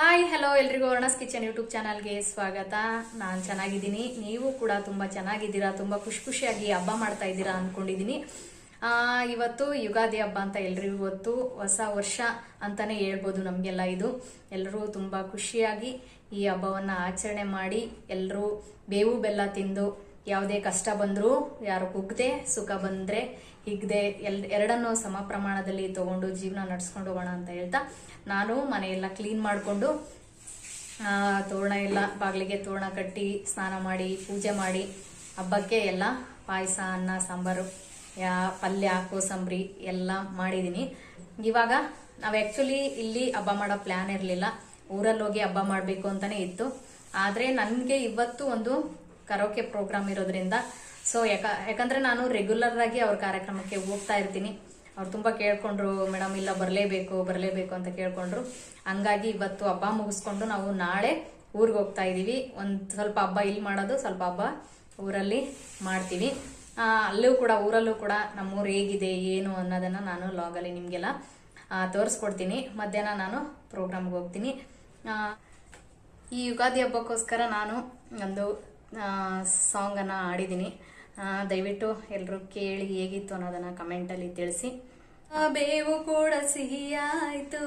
Hi hello ಎಲ್ರಿಗೂ ವರ್ಣಸ್ kitchen YouTube ಚಾನಲ್ಗೆ ಸ್ವಾಗತ. ನಾನು ಚೆನ್ನಾಗಿದ್ದೀನಿ. ನೀವು ಕೂಡ ತುಂಬ ಚೆನ್ನಾಗಿದ್ದೀರಾ? ತುಂಬ ಖುಷಿ ಖುಷಿಯಾಗಿ ಹಬ್ಬ ಮಾಡ್ತಾ ಇದ್ದೀರಾ ಅಂದ್ಕೊಂಡಿದ್ದೀನಿ ಇವತ್ತು ಯುಗಾದಿ ಹಬ್ಬ ಅಂತ ಎಲ್ರಿಗೂ ಗೊತ್ತು. ಹೊಸ ವರ್ಷ ಅಂತಾನೆ ಹೇಳ್ಬೋದು ನಮಗೆಲ್ಲ ಇದು. ಎಲ್ಲರೂ ತುಂಬ ಖುಷಿಯಾಗಿ ಈ ಹಬ್ಬವನ್ನು ಆಚರಣೆ ಮಾಡಿ ಎಲ್ಲರೂ ಬೇವು ಬೆಲ್ಲ ತಿಂದು ಯಾವುದೇ ಕಷ್ಟ ಬಂದರೂ, ಯಾರು ಕುಗ್ದೆ, ಸುಖ ಬಂದರೆ ಹಿಗ್ದೆ, ಎಲ್, ಎರಡನ್ನೂ ಸಮ ಪ್ರಮಾಣದಲ್ಲಿ ತಗೊಂಡು ಜೀವನ ನಡ್ಸ್ಕೊಂಡು ಹೋಗೋಣ ಅಂತ ಹೇಳ್ತಾ, ನಾನು ಮನೆಯೆಲ್ಲ ಕ್ಲೀನ್ ಮಾಡಿಕೊಂಡು ತೋರಣ ಎಲ್ಲ, ಬಾಗಿಲಿಗೆ ತೋರಣ ಕಟ್ಟಿ, ಸ್ನಾನ ಮಾಡಿ, ಪೂಜೆ ಮಾಡಿ, ಹಬ್ಬಕ್ಕೆ ಎಲ್ಲ ಪಾಯಸ, ಅನ್ನ, ಸಾಂಬಾರು, ಯಾ, ಪಲ್ಯ, ಕೋಸಂಬರಿ ಎಲ್ಲ ಮಾಡಿದ್ದೀನಿ. ಇವಾಗ ನಾವು ಆ್ಯಕ್ಚುಲಿ ಇಲ್ಲಿ ಹಬ್ಬ ಮಾಡೋ ಪ್ಲ್ಯಾನ್ ಇರಲಿಲ್ಲ. ಊರಲ್ಲಿ ಹೋಗಿ ಹಬ್ಬ ಮಾಡಬೇಕು ಅಂತಲೇ ಇತ್ತು. ಆದರೆ ನನಗೆ ಇವತ್ತು ಒಂದು ಕರೋಕೆ ಪ್ರೋಗ್ರಾಮ್ ಇರೋದ್ರಿಂದ. ಸೊ ಯಾಕ ಯಾಕಂದ್ರೆ ನಾನು ರೆಗ್ಯುಲರ್ ಆಗಿ ಅವ್ರ ಕಾರ್ಯಕ್ರಮಕ್ಕೆ ಹೋಗ್ತಾ ಇರ್ತೀನಿ. ಅವ್ರು ತುಂಬ ಕೇಳ್ಕೊಂಡ್ರು, ಮೇಡಮ್, ಇಲ್ಲ, ಬರಲೇಬೇಕು ಬರಲೇಬೇಕು ಅಂತ ಕೇಳ್ಕೊಂಡ್ರು. ಹಂಗಾಗಿ ಇವತ್ತು ಹಬ್ಬ ಮುಗಿಸ್ಕೊಂಡು ನಾವು ನಾಳೆ ಊರಿಗೆ ಹೋಗ್ತಾ ಇದ್ದೀವಿ ಒಂದು ಸ್ವಲ್ಪ ಹಬ್ಬ ಇಲ್ಲಿ ಮಾಡೋದು, ಸ್ವಲ್ಪ ಹಬ್ಬ ಊರಲ್ಲಿ ಮಾಡ್ತೀವಿ. ಅಲ್ಲೂ ಕೂಡ, ಊರಲ್ಲೂ ಕೂಡ ನಮ್ಮೂರು ಹೇಗಿದೆ, ಏನು ಅನ್ನೋದನ್ನು ನಾನು ಲಾಗಲ್ಲಿ ನಿಮಗೆಲ್ಲ ತೋರಿಸ್ಕೊಡ್ತೀನಿ. ಮಧ್ಯಾಹ್ನ ನಾನು ಪ್ರೋಗ್ರಾಮ್ಗೆ ಹೋಗ್ತೀನಿ. ಈ ಯುಗಾದಿ ಹಬ್ಬಕ್ಕೋಸ್ಕರ ನಾನು ಒಂದು ಸಾಂಗನ್ನು ಆಡಿದ್ದೀನಿ. ದಯವಿಟ್ಟು ಎಲ್ಲರೂ ಕೇಳಿ ಹೇಗಿತ್ತು ಅನ್ನೋದನ್ನು ಕಮೆಂಟಲ್ಲಿ ತಿಳಿಸಿ. ಬೇವು ಕೂಡ ಸಿಹಿಯಾಯಿತು,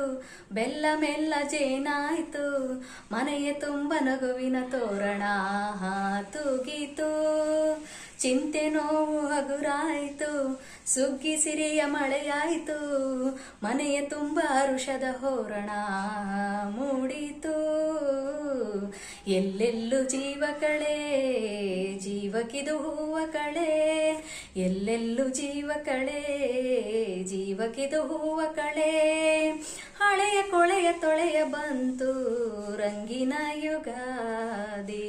ಬೆಲ್ಲ ಮೆಲ್ಲ ಜೇನಾಯಿತು, ಮನೆಯ ತುಂಬ ನಗುವಿನ ತೋರಣ ತೂಗಿತು ಚಿಂತೆ ನೋವು ಹಗುರಾಯಿತು, ಸುಗ್ಗಿ ಸಿರಿಯ ಮಳೆಯಾಯಿತು, ಮನೆಯ ತುಂಬ ಹರುಷದ ಹೋರಣ ಮೂಡಿತು. ಎಲ್ಲೆಲ್ಲೂ ಜೀವ ಕಳೆ ಜೀವಕಿದು ಹೂವ ಕಳೆ ಎಲ್ಲೆಲ್ಲೂ ಜೀವ ಕಳೆ ಜೀವಕಿದು ಹೂವ ಕಳೆ ಹಳೆಯ ಕೊಳೆಯ ತೊಳೆಯ ಬಂತು ರಂಗಿನ ಯುಗಾದಿ.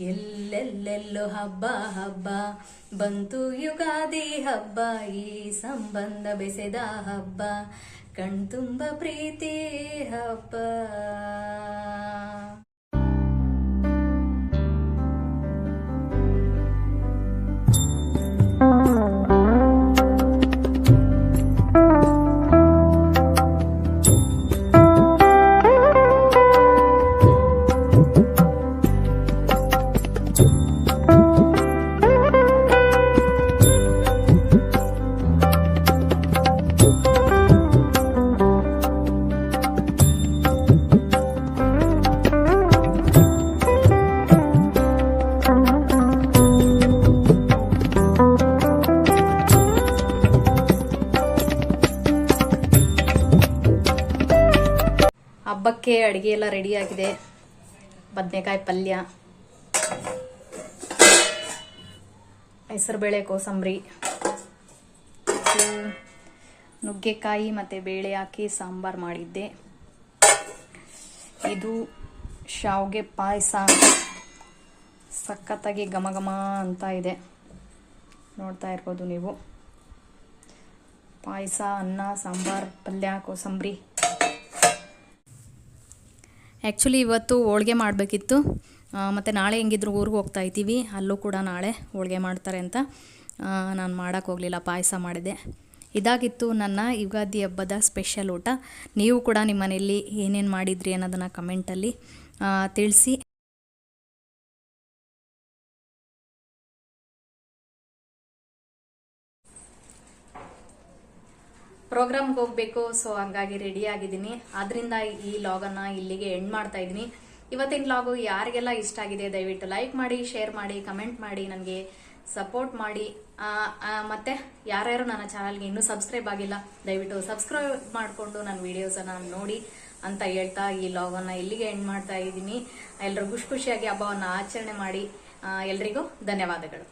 ಎಲ್ಲೆಲ್ಲೆಲ್ಲೋ ಹಬ್ಬ ಹಬ್ಬ ಬಂತು ಯುಗಾದಿ ಹಬ್ಬ. ಈ ಸಂಬಂಧ ಬೆಸೆದ ಹಬ್ಬ, ಕಣ್ತುಂಬ ಪ್ರೀತಿ ಹಬ್ಬ. ಹಬ್ಬಕ್ಕೆ ಅಡುಗೆ ಎಲ್ಲ ರೆಡಿ ಆಗಿದೆ. ಬದನೆಕಾಯಿ ಪಲ್ಯ. ಹೆಸರುಬೇಳೆ ಕೋಸಂಬರಿ. ನುಗ್ಗೆಕಾಯಿ ಮತ್ತು ಬೇಳೆ ಹಾಕಿ ಸಾಂಬಾರು ಮಾಡಿದ್ದೆ. ಇದು ಶಾವಿಗೆ ಪಾಯಸ. ಸಖತ್ತಾಗಿ ಘಮ ಘಮ ಅಂತ ಇದೆ. ನೋಡ್ತಾ ಇರ್ಬೋದು ನೀವು. ಪಾಯಸ, ಅನ್ನ, ಸಾಂಬಾರು, ಪಲ್ಯ, ಕೋಸಂಬರಿ. ಆ್ಯಕ್ಚುಲಿ ಇವತ್ತು ಹೋಳಿಗೆ ಮಾಡಬೇಕಿತ್ತು. ಮತ್ತು ನಾಳೆ ಹೆಂಗಿದ್ರು ಊರಿಗೆ ಹೋಗ್ತಾ ಇದ್ದೀವಿ. ಅಲ್ಲೂ ಕೂಡ ನಾಳೆ ಹೋಳ್ಗೆ ಮಾಡ್ತಾರೆ ಅಂತ ನಾನು ಮಾಡೋಕ್ಕೆ ಹೋಗಲಿಲ್ಲ, ಪಾಯಸ ಮಾಡಿದೆ. ಇದಾಗಿತ್ತು ನನ್ನ ಯುಗಾದಿ ಹಬ್ಬದ ಸ್ಪೆಷಲ್ ಊಟ. ನೀವು ಕೂಡ ನಿಮ್ಮ ಮನೆಯಲ್ಲಿ ಏನೇನು ಮಾಡಿದ್ರಿ ಅನ್ನೋದನ್ನು ಕಮೆಂಟಲ್ಲಿ ತಿಳಿಸಿ. ಪ್ರೋಗ್ರಾಮ್ಗೆ ಹೋಗಬೇಕು ಸೊ ಹಂಗಾಗಿ ರೆಡಿ ಆಗಿದ್ದೀನಿ. ಆದ್ರಿಂದ ಈ ಲಾಗನ್ನ ಇಲ್ಲಿಗೆ ಎಂಡ್ ಮಾಡ್ತಾ ಇದ್ದೀನಿ. ಇವತ್ತಿನ ಲಾಗು ಯಾರಿಗೆಲ್ಲ ಇಷ್ಟ ಆಗಿದೆ, ದಯವಿಟ್ಟು ಲೈಕ್ ಮಾಡಿ ಶೇರ್ ಮಾಡಿ ಕಮೆಂಟ್ ಮಾಡಿ, ನನಗೆ ಸಪೋರ್ಟ್ ಮಾಡಿ. ಮತ್ತೆ ಯಾರ್ಯಾರು ನನ್ನ ಚಾನಲ್ಗೆ ಇನ್ನೂ ಸಬ್ಸ್ಕ್ರೈಬ್ ಆಗಿಲ್ಲ, ದಯವಿಟ್ಟು ಸಬ್ಸ್ಕ್ರೈಬ್ ಮಾಡಿಕೊಂಡು ನನ್ನ ವಿಡಿಯೋಸನ್ನು ನೋಡಿ ಅಂತ ಹೇಳ್ತಾ ಈ ಲಾಗನ್ನು ಇಲ್ಲಿಗೆ ಎಂಡ್ ಮಾಡ್ತಾ ಇದ್ದೀನಿ. ಎಲ್ಲರೂ ಖುಷಿ ಖುಷಿಯಾಗಿ ಹಬ್ಬವನ್ನು ಆಚರಣೆ ಮಾಡಿ. ಎಲ್ರಿಗೂ ಧನ್ಯವಾದಗಳು.